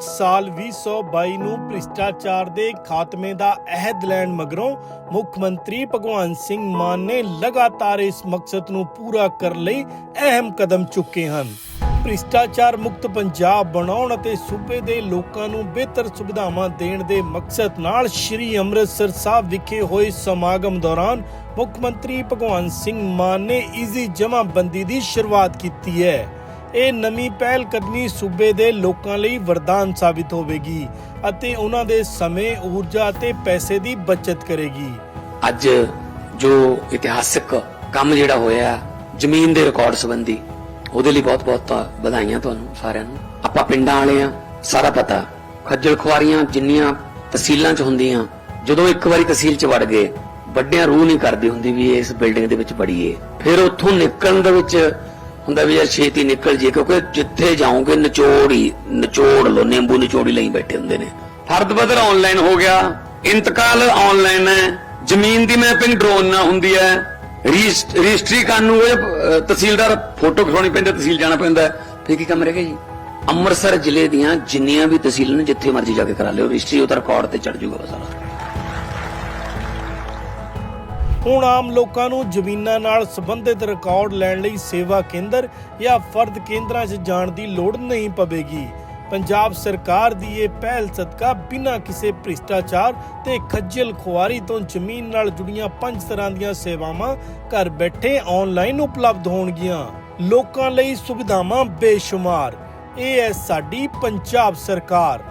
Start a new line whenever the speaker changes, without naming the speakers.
ਸਾਲ 2022 ਨੂੰ ਭ੍ਰਿਸ਼ਟਾਚਾਰ ਦੇ ਖਾਤਮੇ ਦਾ ਅਹਿਦ ਲੈਣ ਮਗਰੋਂ ਮੁੱਖ ਮੰਤਰੀ ਭਗਵੰਤ ਸਿੰਘ ਮਾਨ ਨੇ ਲਗਾਤਾਰ ਇਸ ਮਕਸਦ ਨੂੰ ਪੂਰਾ ਕਰਨ ਲਈ ਅਹਿਮ ਕਦਮ ਚੁੱਕੇ ਹਨ। ਭ੍ਰਿਸ਼ਟਾਚਾਰ ਮੁਕਤ ਪੰਜਾਬ ਬਣਾਉਣ ਅਤੇ ਸੂਬੇ ਦੇ ਲੋਕਾਂ ਨੂੰ ਬਿਹਤਰ ਸੁਵਿਧਾਵਾਂ ਦੇਣ ਦੇ ਮਕਸਦ ਨਾਲ ਸ੍ਰੀ ਅੰਮ੍ਰਿਤਸਰ ਸਾਹਿਬ ਵਿਖੇ ਹੋਏ ਸਮਾਗਮ ਦੌਰਾਨ ਮੁੱਖ ਮੰਤਰੀ ਭਗਵੰਤ ਸਿੰਘ ਮਾਨ ਨੇ ਈਜ਼ੀ ਜਮ੍ਹਾਂਬੰਦੀ ਦੀ ਸ਼ੁਰੂਆਤ ਕੀਤੀ ਹੈ। ਇਹ ਨਵੀਂ ਪਹਿਲ ਕਦਮੀ ਸੂਬੇ ਦੇ ਲੋਕਾਂ ਲਈ ਵਰਦਾਨ ਸਾਬਿਤ ਹੋਵੇਗੀ ਅਤੇ ਉਹਨਾਂ ਦੇ ਸਮੇਂ, ਊਰਜਾ ਅਤੇ ਪੈਸੇ ਦੀ ਬਚਤ ਕਰੇਗੀ।
ਅੱਜ ਜੋ ਇਤਿਹਾਸਕ ਕੰਮ ਜਿਹੜਾ ਹੋਇਆ, ਜ਼ਮੀਨ ਦੇ ਰਿਕਾਰਡ ਸੰਬੰਧੀ, ਉਹਦੇ ਲਈ ਬਹੁਤ-ਬਹੁਤ ਵਧਾਈਆਂ ਤੁਹਾਨੂੰ ਸਾਰਿਆਂ ਨੂੰ। ਆਪਾਂ ਪਿੰਡਾਂ ਵਾਲੇ ਆ ਸਾਰਾ ਪਤਾ। ਖੱਜਲ ਖੁਆਰੀਆਂ ਜਿੰਨੀਆਂ ਤਹਿਸੀਲਾਂ 'ਚ ਹੁੰਦੀਆਂ, ਜਦੋਂ ਇੱਕ ਵਾਰੀ ਤਹਿਸੀਲ 'ਚ ਵੜ ਗਏ, ਵੱਡਿਆਂ ਰੂਹ ਨਹੀਂ ਕਰਦੀ ਹੁੰਦੀ ਵੀ ਇਸ ਬਿਲਡਿੰਗ ਦੇ ਵਿੱਚ ਵੜੀਏ। ਫਿਰ ਉੱਥੋਂ ਨਿਕਲਣ ਦੇ ਵਿੱਚ ਹੁੰਦਾ ਵੀ ਯਾਰ ਛੇਤੀ ਨਿਕਲ ਜੇ ਕਿਉਂਕਿ ਜਿੱਥੇ ਜਾਓਗੇ ਨਿਚੋੜ ਹੀ ਨਿਚੋੜ ਲੋ ਨਿੰਬੂ ਨਿਚੋੜੀ ਲਈ ਬੈਠੇ ਹੁੰਦੇ ਨੇ। ਫਰਦ ਬਦਲ ਆਨਲਾਈਨ ਹੋ ਗਿਆ, ਇੰਤਕਾਲ ਆਨਲਾਈਨ ਹੈ, ਜ਼ਮੀਨ ਦੀ ਮੈਪਿੰਗ ਡਰੋਨ ਨਾਲ ਹੁੰਦੀ ਹੈ। ਰਜਿਸਟਰੀ ਕਰਨ ਨੂੰ ਉਹ ਤਹਿਸੀਲਦਾਰ ਫੋਟੋ ਖਿਚਾਉਣੀ ਪੈਂਦੀ ਤਹਿਸੀਲ ਜਾਣਾ ਪੈਂਦਾ ਹੈ। ਫਿਰ ਕੀ ਕੰਮ ਰਹਿ ਗਿਆ ਜੀ? ਅੰਮ੍ਰਿਤਸਰ ਜ਼ਿਲ੍ਹੇ ਦੀਆਂ ਜਿੰਨੀਆਂ ਵੀ ਤਹਿਸੀਲਾਂ ਨੇ, ਜਿੱਥੇ ਮਰਜ਼ੀ ਜਾ ਕੇ ਕਰਾ ਲਿਓ, ਰਜਿਸਟਰੀ ਉਹਦਾ ਰਿਕਾਰਡ ਤੇ ਚੜ ਜਾਊਗਾ ਸਾਰਾ
ਹੁਣ ਆਮ ਲੋਕਾਂ ਨੂੰ ਜ਼ਮੀਨਾਂ ਨਾਲ ਸੰਬੰਧਿਤ ਰਿਕਾਰਡ ਲੈਣ ਲਈ ਸੇਵਾ ਕੇਂਦਰ ਜਾਂ ਫਰਦ ਕੇਂਦਰਾਂ 'ਚ ਜਾਣ ਦੀ ਲੋੜ ਨਹੀਂ ਪਵੇਗੀ। ਪੰਜਾਬ ਸਰਕਾਰ ਦੀ ਇਹ ਪਹਿਲ ਸਦਕਾ ਬਿਨਾਂ ਕਿਸੇ ਭ੍ਰਿਸ਼ਟਾਚਾਰ ਤੇ ਖੱਜਲ ਖੁਆਰੀ ਤੋਂ ਜ਼ਮੀਨ ਨਾਲ ਜੁੜੀਆਂ ਪੰਜ ਤਰ੍ਹਾਂ ਦੀਆਂ ਸੇਵਾਵਾਂ ਘਰ ਬੈਠੇ ਆਨਲਾਈਨ ਉਪਲਬਧ ਹੋਣਗੀਆਂ। ਲੋਕਾਂ ਲਈ ਸੁਵਿਧਾਵਾਂ ਬੇਸ਼ੁਮਾਰ। ਇਹ ਹੈ ਸਾਡੀ ਪੰਜਾਬ ਸਰਕਾਰ।